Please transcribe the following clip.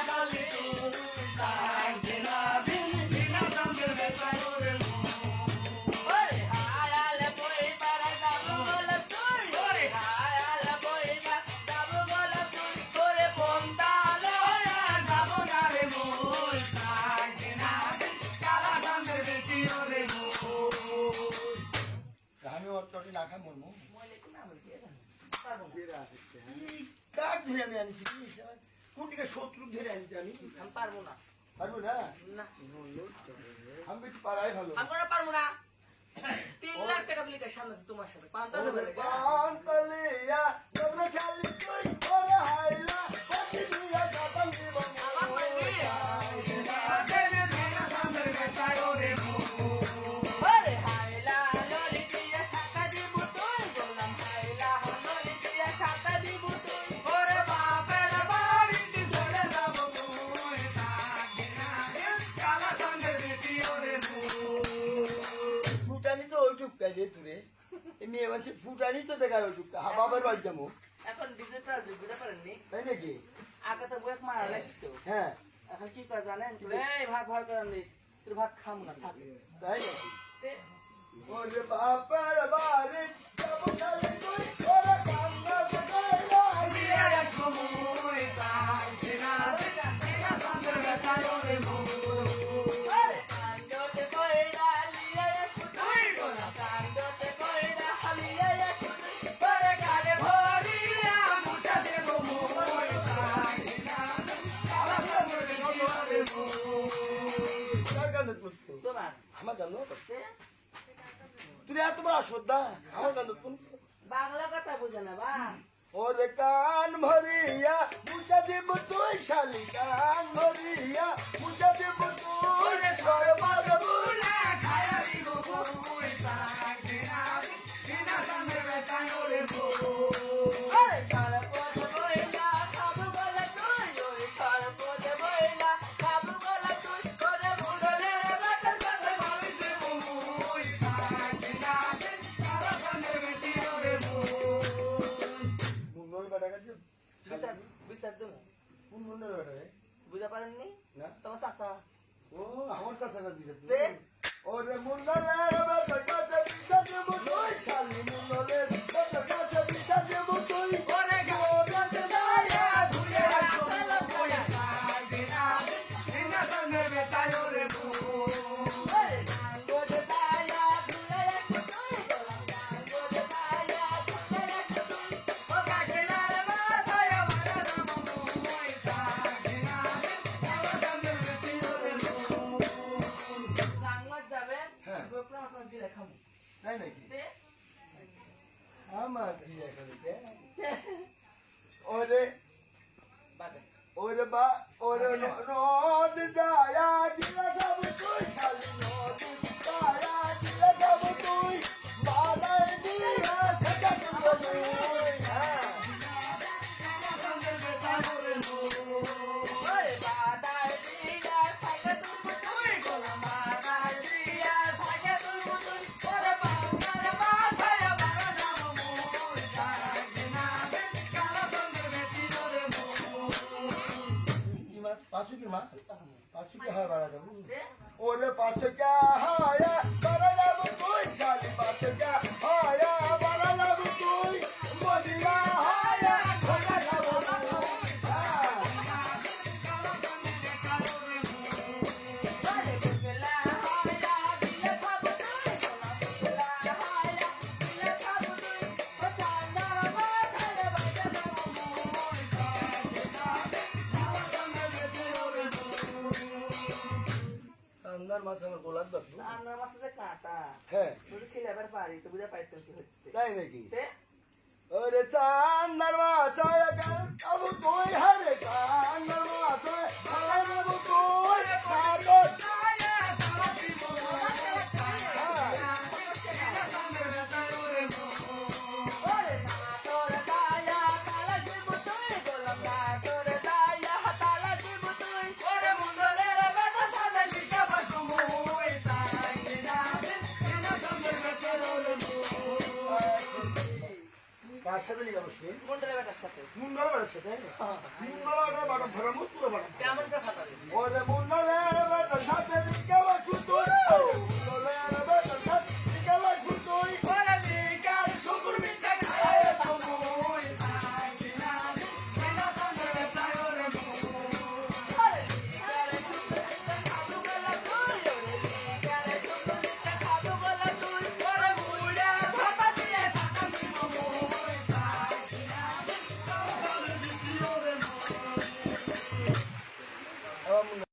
থাকবে না বলে বলে না না না খাই মরমু মইলে কোন আমার দিয়ে দেন কাক ধরে আমি আনিছি কোনটিকে শত্রু ধরে আনিছি আমি। আমি পারব না। পারব না? না। আমি কিছু পারাই ভালো। আমি কোনো পারব না। তিন লাখ টাকা বলি সামনে তোমার সাথে। পান্তা টুকটা রে। তুরে মেয়ে মানুষের ফুটানি তো দেখায় ওই টুকটা হা বাবার বাড়ি যাব। এখন ডিজিটাল যুগ বুঝতে পারেননি? তাই নাকি? আগে তো বয়েক মারা লাগতো। হ্যাঁ। এখন কি করে জানেন? এই ভাত ভাত করে নিস তোর ভাত খাম না। থাক তাই নাকি? ওরে বাবার আমার জানো তুই এত বড় শ্রদ্ধা আমার কান্দত কোন বাংলা কথা বুঝে না বা। ওরে কান ভরিয়া মুজা দেব তুই শালি কান ভরিয়া মুজা দেব তুই ওরে সর্বাগ বুলা খায়া দিব মুই থাকবে না বিনা চন্দ্রের বেতায় ওরে আরে বইলা খাবু বলে তুই ওরে সরপদ বিচার বিচার দেবো। কোন মুন্নর বেটা রে? বুঝতে পারেননি? না। তোমার চাষা ও আমার চাচা দিছে দে। ওরে মুন্নরের তাই নাকি? আমার দিয়ে করে ওরে ওরে বা ওরে নদ দায়া দিলা গাব তুই শালি নদ দায়া দিলা গাব তুই। বালাই দিয়া সজা তুই হ্যাঁ। ওরে বাদাই দিয়া গোলাপ বাবু আন্নার মাসে কাটা হ্যাঁ। যদি খেলে এবার পারি তো বুঝে পাইতাম কি হচ্ছে। তাই নাকি? ওরে চান্দার মাছায় গান আবু তুই হারে চান্দার কার সাথে মন্ডলের বেটার সাথে। মুন্ডল বাড়ার সাথে মুন্ডল ভরা মুখ পুরো কেমন করে ফাটা দিবি ওরে মুন্ডলের